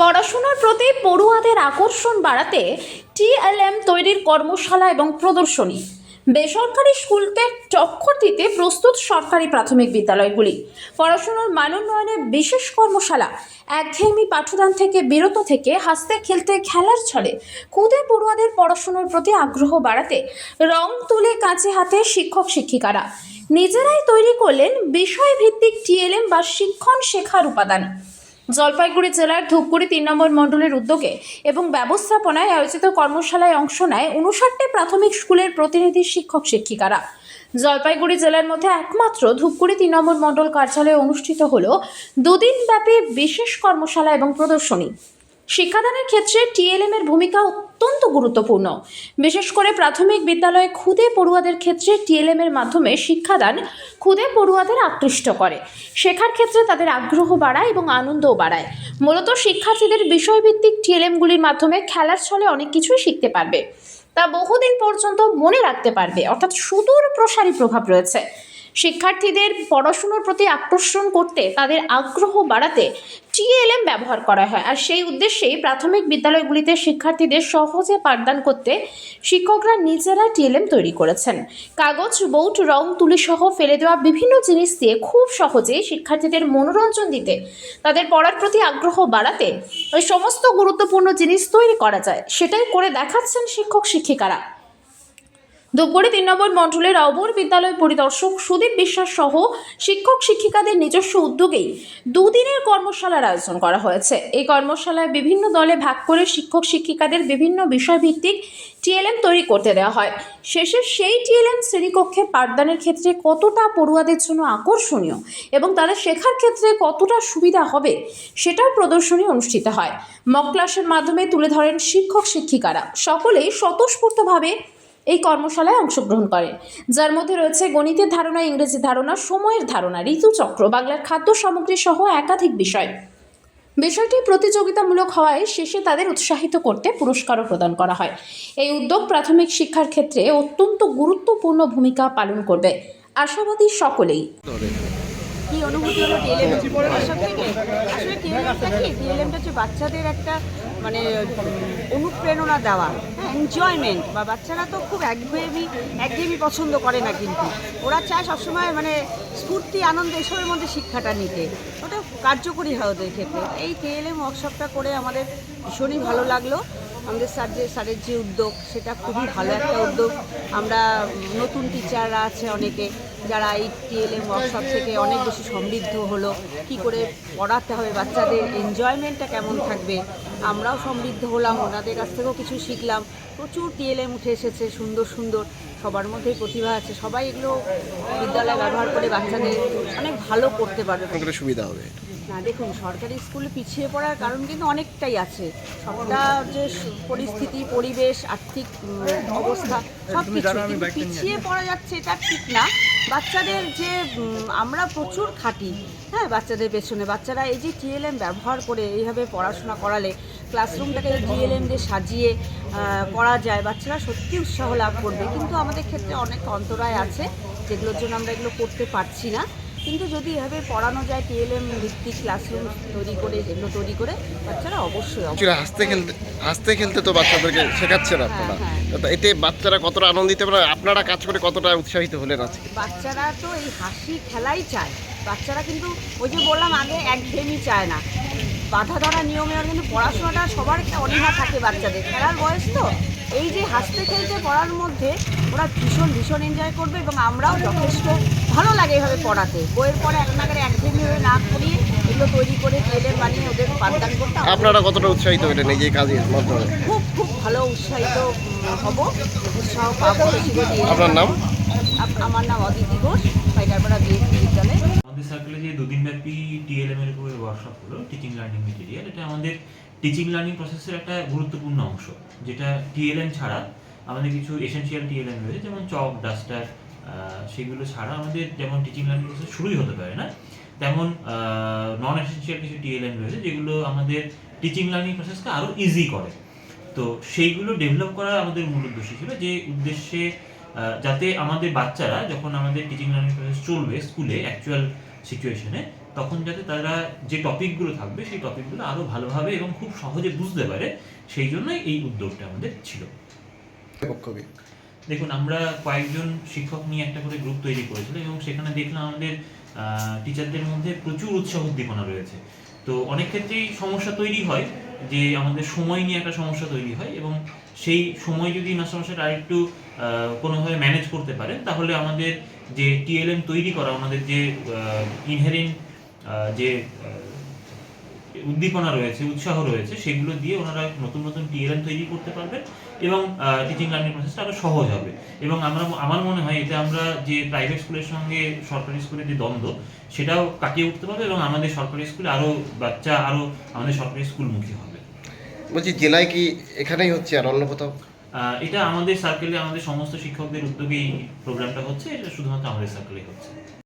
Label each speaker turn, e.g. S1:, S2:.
S1: পড়াশোনার প্রতি পড়ুয়াদের আকর্ষণ বাড়াতে টিএলএম তৈরির কর্মশালা এবং প্রদর্শনী। বেসরকারি স্কুলকে টক্কর দিতে প্রস্তুত সরকারি প্রাথমিক বিদ্যালয়গুলি। পড়াশোনার মান উন্নয়নে বিশেষ কর্মশালা। একঘেয়েমি পাঠদান থেকে বিরত থেকে হাসতে খেলতে খেলার ছলে খুদে পড়ুয়াদের পড়াশোনার প্রতি আগ্রহ বাড়াতে রং তুলে কাঁচে হাতে শিক্ষক শিক্ষিকারা। নিজেরাই তৈরি করলেন বিষয়ভিত্তিক টিএলএম বা শিক্ষণ শেখার উপাদান। জলপাইগুড়ি জেলার ধূপগুড়ি তিন নম্বর মণ্ডলের উদ্যোগে এবং ব্যবস্থাপনায় আয়োজিত কর্মশালায় অংশ নেয় উনষাটটি প্রাথমিক স্কুলের প্রতিনিধি শিক্ষক শিক্ষিকারা। জলপাইগুড়ি জেলার মধ্যে একমাত্র ধূপগুড়ি তিন নম্বর মণ্ডল কার্যালয়ে অনুষ্ঠিত হল দুদিনব্যাপী বিশেষ কর্মশালা এবং প্রদর্শনী। শিক্ষাদানের ক্ষেত্রে টিএলএম এর ভূমিকা অত্যন্ত গুরুত্বপূর্ণ। বিশেষ করে প্রাথমিক বিদ্যালয়ে খুদে পড়ুয়াদের ক্ষেত্রে টিএলএম এর মাধ্যমে শিক্ষাদান খুদে পড়ুয়াদের আকৃষ্ট করে। শেখার ক্ষেত্রে তাদের আগ্রহ বাড়ায় এবং আনন্দও বাড়ায়। মূলত শিক্ষার্থীদের বিষয়ভিত্তিক টিএলএমগুলির মাধ্যমে খেলার ছলে অনেক কিছুই শিখতে পারবে। তা বহুদিন পর্যন্ত মনে রাখতে পারবে। অর্থাৎ সুদূর প্রসারী প্রভাব রয়েছে। শিক্ষার্থীদের পড়াশুনোর প্রতি আকর্ষণ করতে তাদের আগ্রহ বাড়াতে টিএলএম ব্যবহার করা হয়। আর সেই উদ্দেশ্যেই প্রাথমিক বিদ্যালয়গুলিতে শিক্ষার্থীদের সহজে পাঠদান করতে শিক্ষকরা নিজেরা টিএলএম তৈরি করেছেন। কাগজ বোর্ড রং, তুলি সহ ফেলে দেওয়া বিভিন্ন জিনিস দিয়ে খুব সহজেই শিক্ষার্থীদের মনোরঞ্জন দিতে, তাদের পড়ার প্রতি আগ্রহ বাড়াতে ওই সমস্ত গুরুত্বপূর্ণ জিনিস তৈরি করা যায়। সেটাই করে দেখাচ্ছেন শিক্ষক শিক্ষিকারা ধূপগুড়ি তিন নম্বর মণ্ডলের অবর বিদ্যালয় পরিদর্শক সুদীপ বিশ্বাস সহ শিক্ষক শিক্ষিকাদের নিজস্ব উদ্যোগেই দুদিনের কর্মশালার আয়োজন করা হয়েছে। এই কর্মশালায় বিভিন্ন দলে ভাগ করে শিক্ষক শিক্ষিকাদের বিভিন্ন বিষয়ভিত্তিক টিএলএম তৈরি করতে দেওয়া হয়। শেষে সেই টিএলএম শ্রেণীকক্ষে পাঠদানের ক্ষেত্রে কতটা পড়ুয়াদের জন্য আকর্ষণীয় এবং তাদের শেখার ক্ষেত্রে কতটা সুবিধা হবে সেটাও প্রদর্শনী অনুষ্ঠিত হয়। মক ক্লাসের মাধ্যমে তুলে ধরেন শিক্ষক শিক্ষিকারা। সকলেই স্বতঃস্ফূর্তভাবে এই কর্মশালায় অংশগ্রহণ করেন, যার মধ্যে রয়েছে গণিতের ধারণা, ইংরেজি ধারণা, সময়ের ধারণা, ঋতুচক্র, বাংলার খাদ্য সামগ্রী সহ একাধিক বিষয়। বিষয়টি প্রতিযোগিতামূলক হওয়ায় শেষে তাদের উৎসাহিত করতে পুরস্কারও প্রদান করা হয়। এই উদ্যোগ প্রাথমিক শিক্ষার ক্ষেত্রে অত্যন্ত গুরুত্বপূর্ণ ভূমিকা পালন করবে। আশাবাদী সকলেই।
S2: কি অনুভূতি হলো টিএলএম সব থেকে? আসলে টিএলএমটা কি? টিএলএমটা হচ্ছে বাচ্চাদের একটা মানে অনুপ্রেরণা দেওয়া হ্যাঁ এনজয়মেন্ট বা বাচ্চারা তো খুব একঘেয়েমি একঘেয়েমি পছন্দ করে না কিন্তু। ওরা চায় সবসময় মানে স্ফূর্তি, আনন্দ এসবের মধ্যে শিক্ষাটা নিতে। ওটা কার্যকরী হয় ওদের ক্ষেত্রে। এই টিএলএম ওয়ার্কশপটা করে আমাদের ভীষণই ভালো লাগল। আমাদের স্যার যে, স্যারের যে উদ্যোগ, সেটা খুবই ভালো একটা উদ্যোগ। আমরা নতুন টিচাররা আছে অনেকে, যারা এই টিএলএম ওয়ার্কশপ থেকে অনেক বেশি সমৃদ্ধ হলো। কি করে পড়াতে হবে বাচ্চাদের এনজয়মেন্টটা কেমন থাকবে? আমরাও সমৃদ্ধ হলাম, ওনাদের কাছ থেকেও কিছু শিখলাম। প্রচুর টিএলএম উঠে এসেছে, সুন্দর সুন্দর। সবার মধ্যেই প্রতিভা আছে। সবাই এগুলো বিদ্যালয়ে ব্যবহার করে বাচ্চাদের অনেক ভালো করতে পারবে।
S3: সুবিধা হবে?
S2: না দেখুন সরকারি স্কুলে পিছিয়ে পড়ার কারণ কিন্তু অনেকটাই আছে। সবটা যে পরিস্থিতি পরিবেশ আর্থিক অবস্থা সব কিছু কিন্তু পিছিয়ে পড়া যাচ্ছে এটা ঠিক না। বাচ্চাদের যে আমরা প্রচুর খাটি হ্যাঁ বাচ্চাদের পেছনে। বাচ্চারা এই যে টিএলএম ব্যবহার করে এইভাবে পড়াশোনা করালে ক্লাসরুমটাকে টিএলএম দিয়ে সাজিয়ে করা যায়। বাচ্চারা সত্যি উৎসাহ লাভ করবে। কিন্তু আমাদের ক্ষেত্রে অনেক অন্তরায় আছে যেগুলোর জন্য আমরা এগুলো করতে পারছি না। কিন্তু যদি এভাবে পড়ানো যায় টিএলএম ভিত্তিক ক্লাসরুম তৈরি করে যেগুলো তৈরি করে বাচ্চারা অবশ্যই
S3: হাসতে খেলতে হাসতে খেলতে তো বাচ্চাদেরকে শেখাচ্ছেন আপনারা।
S2: হ্যাঁ।
S3: এতে বাচ্চারা কতটা আনন্দিত আপনারা কাজ করে কতটা উৎসাহিত হলেন আজকে?
S2: বাচ্চারা তো এই হাসি খেলাই চায়। বাচ্চারা কিন্তু ওই যে বললাম আগে একঘেয়েমি চায় না। বাধা ধরা নিয়মে ওর কিন্তু পড়াশোনাটা সবার একটা অনীহা থাকে বাচ্চাদের। খেলার বয়স তো এই যে হাসতে খেলতে পড়ার মধ্যে ওরা ভীষণ ভীষণ এনজয় করবে এবং আমরাও যথেষ্ট ভালো লাগে এভাবে পড়াতে। বইয়ের পরে এক নাগারে একঘেয়েমি হয়ে না করিয়ে এগুলো তৈরি করে তেলে বানিয়ে ওদের পাঠদান করতে
S3: আপনারা কতটা উৎসাহিত হলেন এই যে কাজের মাধ্যমে?
S2: খুব খুব ভালো উৎসাহিত হব উৎসাহ পাবো
S3: আপনার নাম?
S2: আমার নাম অদিতি ঘোষ পাইকারপাড়া বিএসপি বিদ্যালয়।
S4: আমাদের সার্কেলে যে দুদিনব্যাপী টিএলএম এর উপরে ওয়ার্কশপ হলো টিচিং লার্নিং মেটেরিয়াল এটা আমাদের টিচিং লার্নিং প্রসেসের একটা গুরুত্বপূর্ণ অংশ, যেটা টিএলএম ছাড়া আমাদের কিছু এসেনশিয়াল টিএলএম রয়েছে, যেমন চক ডাস্টার সেগুলো ছাড়া আমাদের যেমন টিচিং লার্নিং প্রসেস শুরুই হতে পারে না, তেমন নন এসেনশিয়াল কিছু টিএলএম রয়েছে, যেগুলো আমাদের টিচিং লার্নিং প্রসেসকে আরও ইজি করে। তো সেইগুলো ডেভেলপ করা আমাদের মূল উদ্দেশ্য ছিল যে উদ্দেশ্যে যাতে আমাদের বাচ্চারা যখন আমাদের টিচিং লার্নিং প্রসেস চলবে স্কুলে অ্যাকচুয়াল সিচুয়েশনে তখন যাতে তারা যে টপিকগুলো থাকবে সেই টপিকগুলো আরও ভালোভাবে এবং খুব সহজে বুঝতে পারে সেই জন্যই এই উদ্যোগটা আমাদের ছিল। দেখুন আমরা কয়েকজন শিক্ষক নিয়ে একটা করে গ্রুপ তৈরি করেছিলাম এবং সেখানে দেখলাম আমাদের টিচারদের মধ্যে প্রচুর উৎসাহ উদ্দীপনা রয়েছে। তো অনেক ক্ষেত্রেই সমস্যা তৈরি হয় যে আমাদের সময় নিয়ে একটা সমস্যা তৈরি হয় এবং সেই সময় যদি মাস্টারমশাইটা আরেকটু কোনোভাবে ম্যানেজ করতে পারেন তাহলে আমাদের যে টিএলএম তৈরি করা আমাদের যে ইনহেরিন যে উদ্দীপনা রয়েছে উৎসাহ রয়েছে সেগুলো দিয়ে ওনারা নতুন নতুন টিএলএম তৈরি করতে পারবেন এবং টিচিং লার্নিং প্রসেসটা আরও সহজ হবে। এবং আমরা আমার মনে হয় এতে আমরা যে প্রাইভেট স্কুলের সঙ্গে সরকারি স্কুলের যে দ্বন্দ্ব সেটাও কাটিয়ে উঠতে পারবে এবং আমাদের সরকারি স্কুলে আরও বাচ্চা আরও আমাদের সরকারি স্কুলমুখী হবে।
S3: বলছি জেলায় কি এখানেই হচ্ছে আর অন্য কোথাও?
S4: এটা আমাদের সার্কেলে আমাদের সমস্ত শিক্ষকদের উদ্যোগেই প্রোগ্রামটা হচ্ছে এটা শুধুমাত্র আমাদের সার্কেলে হচ্ছে।